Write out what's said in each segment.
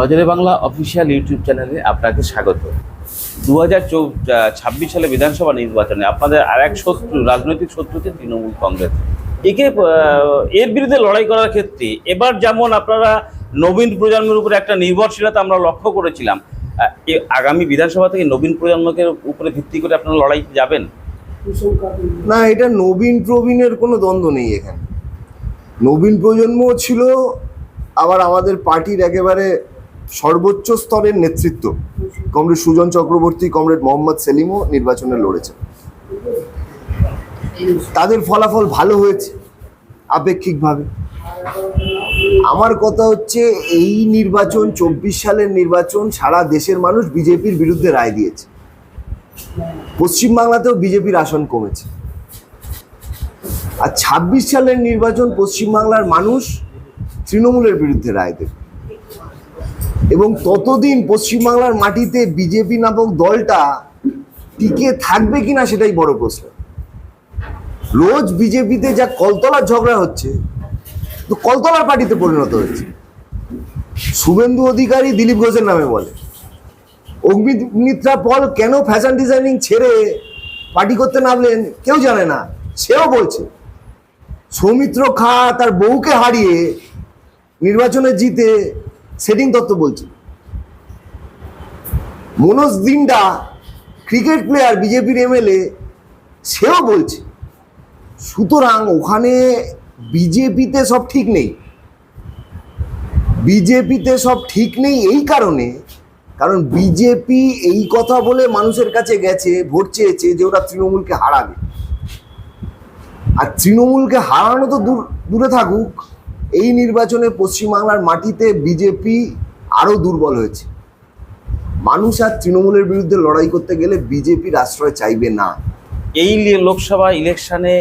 নজরে Bangla official YouTube চ্যানেলে আপনাকে স্বাগত। দু হাজার ছাব্বিশ সালে বিধানসভা নির্বাচনে আপনাদের আর এক শত্রু, রাজনৈতিক শত্রু হচ্ছে তৃণমূল কংগ্রেস। একে এর বিরুদ্ধে লড়াই করার ক্ষেত্রে এবার যেমন আপনারা নবীন প্রজন্মের উপরে একটা নির্ভরশীলতা আমরা লক্ষ্য করেছিলাম আগামী বিধানসভা থেকে নবীন প্রজন্মকে উপরে ভিত্তি করে আপনারা লড়াই যাবেন? না, এটা নবীন প্রবীণের কোনো দ্বন্দ্ব নেই এখানে। নবীন প্রজন্ম ছিল, আবার আমাদের পার্টির একেবারে সর্বোচ্চ স্তরের নেতৃত্ব কমরেড সুজন চক্রবর্তী, কমরেড মোহাম্মদ সেলিমও নির্বাচনে লড়েছে তাদের ফলাফল ভালো হয়েছে, আপেক্ষিকভাবে। আমার কথা হচ্ছে, এই নির্বাচন, চব্বিশ সালের নির্বাচন সারা দেশের মানুষ বিজেপির বিরুদ্ধে রায় দিয়েছে। পশ্চিমবাংলাতেও বিজেপির আসন কমেছে। আর ছাব্বিশ সালের নির্বাচন পশ্চিমবাংলার মানুষ তৃণমূলের বিরুদ্ধে রায় দেবে। এবং ততদিন পশ্চিমবাংলার মাটিতে বিজেপি নামক দলটা টিকে থাকবে কিনা সেটাই বড় প্রশ্ন। রোজ বিজেপিতে যা কলতলার ঝগড়া হচ্ছে, তো কলতলার পার্টিতে পরিণত হচ্ছে। শুভেন্দু অধিকারী দিলীপ ঘোষের নামে বলে। অগ্নিমিত্রা পল কেন ফ্যাশন ডিজাইনিং ছেড়ে পার্টি করতে নামলেন কেউ জানে না, সেও বলছে। সৌমিত্র খা তার বউকে হারিয়ে নির্বাচনে জিতে সেটিং তত্ত্ব বলছি। মনোজ দিনডা ক্রিকেট প্লেয়ার, বিজেপির এমএলএ, সেও বলছে, সুতরাং ওখানে বিজেপিতে সব ঠিক নেই। বিজেপিতে সব ঠিক নেই এই কারণে, কারণ বিজেপি এই কথা বলে মানুষের কাছে গেছে, ভোট চেয়েছে যে ওরা তৃণমূলকে হারাবে। আর তৃণমূলকে হারানো তো দূর, দূরে থাকুক এই নির্বাচনে পশ্চিমবাংলার মাটিতে বিজেপি আরও দুর্বল হয়েছে। মানুষ আর তৃণমূলের বিরুদ্ধে লড়াই করতে গেলে বিজেপির আশ্রয় চাইবে না। এই লোকসভা ইলেকশনে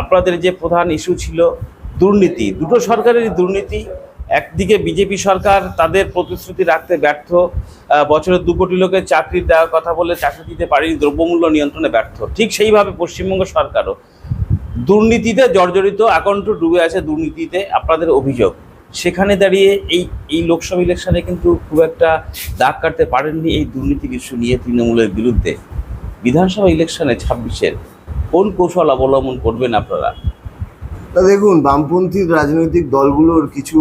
আপনাদের যে প্রধান ইস্যু ছিল দুর্নীতি, দুটো সরকারেরই দুর্নীতি। একদিকে বিজেপি সরকার তাদের প্রতিশ্রুতি রাখতে ব্যর্থ বছরে দু কোটি লোকের চাকরি দেওয়ার কথা বলে চাকরি দিতে পারেনি, দ্রব্যমূল্য নিয়ন্ত্রণে ব্যর্থ। ঠিক সেইভাবে পশ্চিমবঙ্গ সরকারও দুর্নীতিতে জর্জরিত আকণ্ঠ ডুবে আছে দুর্নীতিতে আপনাদের অভিযোগ। সেখানে দাঁড়িয়ে এই এই লোকসভা ইলেকশনে কিন্তু খুব একটা দাগ কাটতে পারেননি এই দুর্নীতির ইস্যু নিয়ে তৃণমূলের বিরুদ্ধে। বিধানসভা ইলেকশনে ছাব্বিশের কোন কৌশল অবলম্বন করবেন আপনারা? তা দেখুন বামপন্থী রাজনৈতিক দলগুলোর কিছু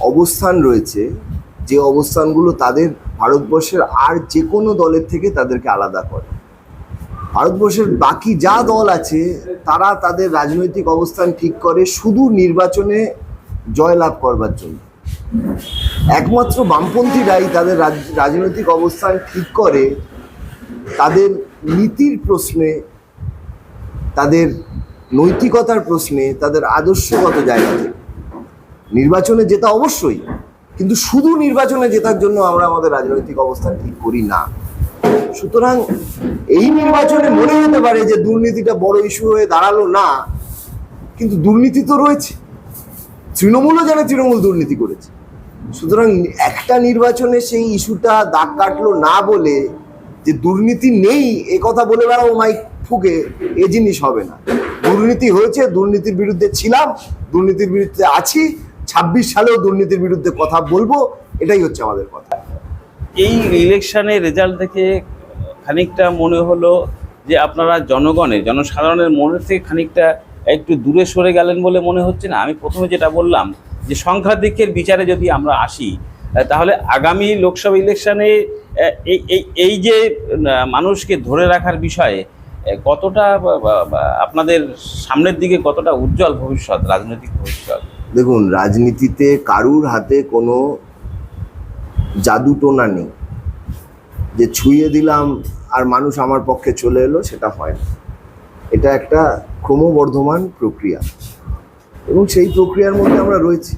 অবস্থান রয়েছে। যে অবস্থানগুলো তাদের ভারতবর্ষের আর যে কোনো দলের থেকে তাদেরকে আলাদা করে। ভারতবর্ষের বাকি যা দল আছে, তারা তাদের রাজনৈতিক অবস্থান ঠিক করে শুধু নির্বাচনে জয়লাভ করবার জন্য। একমাত্র বামপন্থীরাই তাদের রাজনৈতিক অবস্থান ঠিক করে, তাদের নীতির প্রশ্নে, তাদের নৈতিকতার প্রশ্নে, তাদের আদর্শগত জায়গা নির্বাচনে জেতা অবশ্যই, কিন্তু শুধু নির্বাচনে জেতার জন্য আমরা আমাদের রাজনৈতিক অবস্থান ঠিক করি না। সুতরাং এই নির্বাচনে মনে হতে পারে যে দুর্নীতিটা বড় ইস্যু হয়ে দাঁড়াল না, কিন্তু দুর্নীতি তো রয়েছে। তৃণমূলও জানে তৃণমূল দুর্নীতি করেছে। সুতরাং একটা নির্বাচনে সেই ইস্যুটা দাগ কাটলো না বলে যে দুর্নীতি নেই, এ কথা বলে বেড়াবো মাইক ফুকে, এ জিনিস হবে না। দুর্নীতি হয়েছে, দুর্নীতির বিরুদ্ধে ছিলাম, দুর্নীতির বিরুদ্ধে আছি, ছাব্বিশ সালেও দুর্নীতির বিরুদ্ধে কথা বলব, এটাই হচ্ছে আমাদের কথা। এই ইলেকশনের রেজাল্ট দেখে খানিকটা মনে হলো যে আপনারা জনগণের জনসাধারণের মনের থেকে খানিকটা একটু দূরে সরে গেলেন বলে মনে হচ্ছে না। আমি প্রথমে যেটা বললাম যে সংখ্যাধিক্যের বিচারে যদি আমরা আসি তাহলে আগামী লোকসভা ইলেকশনে এই এই যে মানুষকে ধরে রাখার বিষয়ে কতটা আপনাদের সামনের দিকে কতটা উজ্জ্বল ভবিষ্যৎ, রাজনৈতিক ভবিষ্যৎ? দেখুন, রাজনীতিতে কারুর হাতে কোনো জাদুটোনা নেই। যে ছুঁয়ে দিলাম আর মানুষ আমার পক্ষে চলে এলো, সেটা হয় না। এটা একটা ক্রমবর্ধমান প্রক্রিয়া। এবং সেই প্রক্রিয়ার মধ্যে আমরা রয়েছি।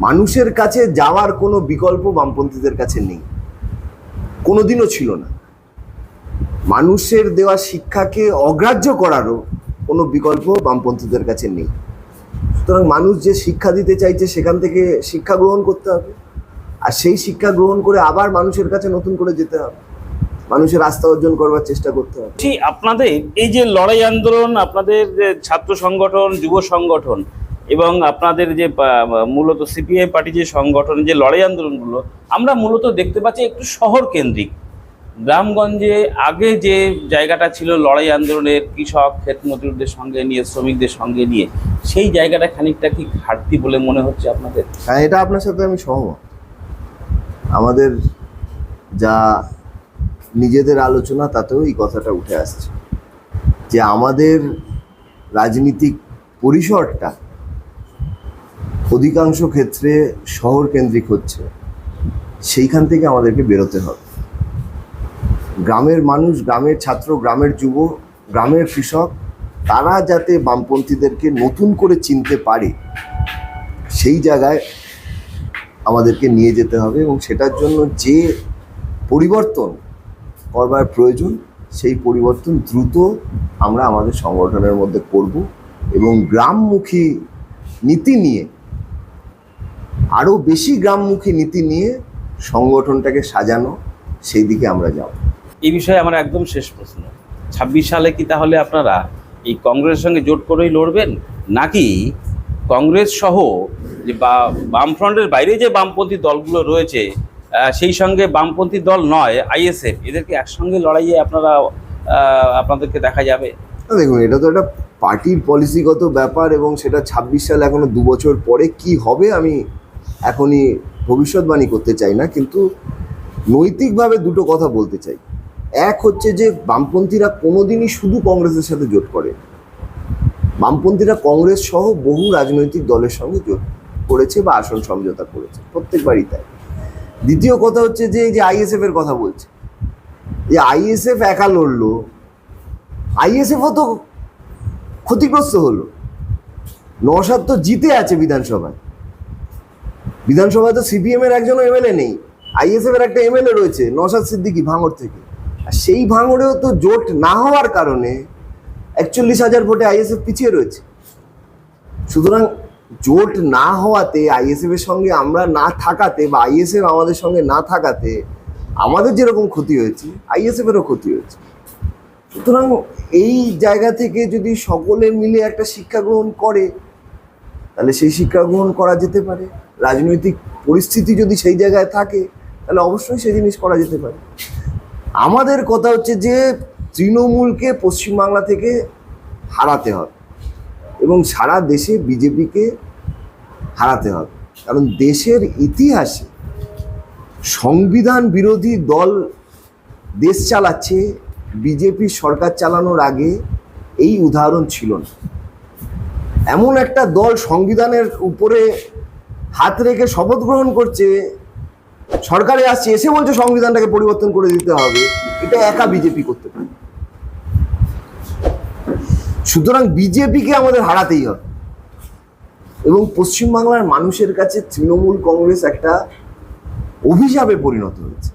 মানুষের কাছে যাওয়ার কোনো বিকল্প বামপন্থীদের কাছে নেই। কোনোদিনও ছিল না। মানুষের দেওয়া শিক্ষাকে অগ্রাহ্য করারও কোনো বিকল্প বামপন্থীদের কাছে নেই। সুতরাং মানুষ যে শিক্ষা দিতে চাইছে, সেখান থেকে শিক্ষা গ্রহণ করতে হবে। আর সেই শিক্ষা গ্রহণ করে আবার মানুষের কাছে নতুন করে যেতে হবে। মানুষের আস্থা অর্জন করবার চেষ্টা করতে হবে। ঠিক আপনাদের এই যে লড়াই আন্দোলন আপনাদের যে ছাত্র সংগঠন যুব সংগঠন এবং আপনাদের যে মূলত সিপিআই পার্টি যে সংগঠন যে লড়াই আন্দোলনগুলো আমরা মূলত দেখতে পাচ্ছি একটু শহর কেন্দ্রিক। গ্রামগঞ্জে আগে যে জায়গাটা ছিল লড়াই আন্দোলনের কৃষক ক্ষেত মজুরদের সঙ্গে নিয়ে শ্রমিকদের সঙ্গে নিয়ে সেই জায়গাটা খানিকটা কি ঘাটতি বলে মনে হচ্ছে আপনাদের? হ্যাঁ এটা আপনার সাথে আমি সহমত। আমাদের যা নিজেদের আলোচনা, তাতেও এই কথাটা উঠে আসছে। যে আমাদের রাজনীতিক পরিসরটা অধিকাংশ ক্ষেত্রে শহর কেন্দ্রিক হচ্ছে, সেইখান থেকে আমাদেরকে বেরোতে হবে। গ্রামের মানুষ, গ্রামের ছাত্র, গ্রামের যুব, গ্রামের কৃষক, তারা যাতে বামপন্থীদেরকে নতুন করে চিনতে পারে, সেই জায়গায় আমাদেরকে নিয়ে যেতে হবে এবং সেটার জন্য যে পরিবর্তন করবার প্রয়োজন, সেই পরিবর্তন দ্রুত আমরা আমাদের সংগঠনের মধ্যে করব এবং গ্রামমুখী নীতি নিয়ে, আরও বেশি গ্রামমুখী নীতি নিয়ে সংগঠনটাকে সাজানো, সেই দিকে আমরা যাব। এই বিষয়ে আমার একদম শেষ প্রশ্ন। ছাব্বিশ সালে কি তাহলে আপনারা এই কংগ্রেসের সঙ্গে জোট করেই লড়বেন? নাকি কংগ্রেস সহ যে বামফ্রন্টের বাইরে যে বামপন্থী দলগুলো রয়েছে সেই সঙ্গে বামপন্থী দল নয়, আইএসএফ, এদেরকে একসঙ্গে লড়াইয়ে আপনারা আপনাদেরকে দেখা যাবে। দেখুন, এটা তো একটা পার্টির পলিসিগত ব্যাপার এবং সেটা ছাব্বিশ সাল এখনও দু বছর পরে কি হবে আমি এখনই ভবিষ্যৎবাণী করতে চাই না, কিন্তু নৈতিকভাবে দুটো কথা বলতে চাই। এক হচ্ছে যে, বামপন্থীরা কোনোদিনই শুধু কংগ্রেসের সাথে জোট করে বামপন্থীরা কংগ্রেস সহ বহু রাজনৈতিক দলের সঙ্গে জোট করেছে বা আসন সমঝোতা করেছে, প্রত্যেকবারই তাই। দ্বিতীয় কথা হচ্ছে যে এই যে আইএসএফ এর কথা বলছে যে আইএসএফ একা লড়লো আইএসএফও তো ক্ষতিগ্রস্ত হলো। নসাদ তো জিতে আছে বিধানসভায়। বিধানসভায় তো সিপিএম এর একজনও এমএলএ নেই আইএসএফ এর একটা এমএলএ রয়েছে নসাদ সিদ্দিকি ভাঙড় থেকে। আর সেই ভাঙড়েও তো জোট না হওয়ার কারণে একচল্লিশ হাজার ভোটে আইএসএফ পিছিয়ে রয়েছে। সুতরাং জোট না হওয়াতে, আইএসএফ এর সঙ্গে আমরা না থাকাতে বা আইএসএফ আমাদের সঙ্গে না থাকাতে আমাদের যেরকম ক্ষতি হয়েছে, আইএসএফ এরও ক্ষতি হয়েছে। সুতরাং এই জায়গা থেকে যদি সকলে মিলে একটা শিক্ষা গ্রহণ করে, তাহলে সেই শিক্ষা গ্রহণ করা যেতে পারে। রাজনৈতিক পরিস্থিতি যদি সেই জায়গায় থাকে, তাহলে অবশ্যই সেই জিনিস করা যেতে পারে। আমাদের কথা হচ্ছে যে, তৃণমূলকে পশ্চিমবাংলা থেকে হারাতে হবে। এবং সারা দেশে বিজেপিকে হারাতে হবে। কারণ দেশের ইতিহাসে সংবিধান বিরোধী দল দেশ চালাচ্ছে, বিজেপি সরকার চালানোর আগে এই উদাহরণ ছিল না। এমন একটা দল সংবিধানের উপরে হাত রেখে শপথ গ্রহণ করছে, সরকারে আসছে, এসে বলছে সংবিধানটাকে পরিবর্তন করে দিতে হবে, এটা একা বিজেপি করতে পারে সুতরাং বিজেপিকে আমাদের হারাতেই হবে। এবং পশ্চিমবাংলার মানুষের কাছে তৃণমূল কংগ্রেস একটা অভিশাপে পরিণত হয়েছে।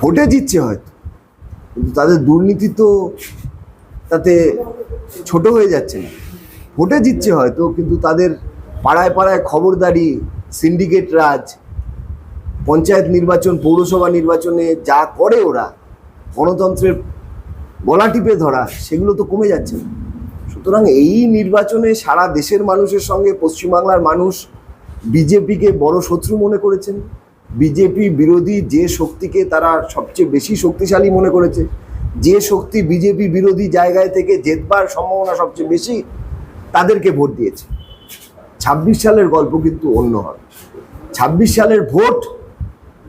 ভোটে জিতছে হয়তো, কিন্তু তাদের দুর্নীতি তো তাতে ছোট হয়ে যাচ্ছে না। ভোটে জিতছে হয়তো, কিন্তু তাদের পাড়ায় পাড়ায় খবরদারি সিন্ডিকেট রাজ, পঞ্চায়েত নির্বাচন, পৌরসভা নির্বাচনে যা করে ওরা, গণতন্ত্রের গলা টিপে ধরা, সেগুলো তো কমে যাচ্ছে। সুতরাং এই নির্বাচনে সারা দেশের মানুষের সঙ্গে পশ্চিমবাংলার মানুষ বিজেপিকে বড় শত্রু মনে করেছেন। বিজেপি বিরোধী যে শক্তিকে তারা সবচেয়ে বেশি শক্তিশালী মনে করেছে, যে শক্তি বিজেপি বিরোধী জায়গায় থেকে জেতবার সম্ভাবনা সবচেয়ে বেশি, তাদেরকে ভোট দিয়েছে। ছাব্বিশ সালের গল্প কিন্তু অন্য হবে। ছাব্বিশ সালের ভোট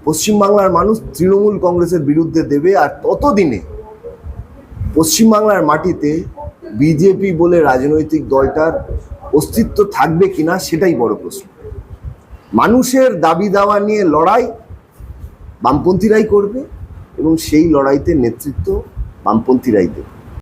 পশ্চিমবাংলার মানুষ তৃণমূল কংগ্রেসের বিরুদ্ধে দেবে, আর ততদিনে পশ্চিমবাংলার মাটিতে বিজেপি বলে রাজনৈতিক দলটার অস্তিত্ব থাকবে কিনা সেটাই বড় প্রশ্ন। মানুষের দাবি দাওয়া নিয়ে লড়াই বামপন্থীরাই করবে এবং সেই লড়াইতে নেতৃত্ব বামপন্থীরাই দেবে।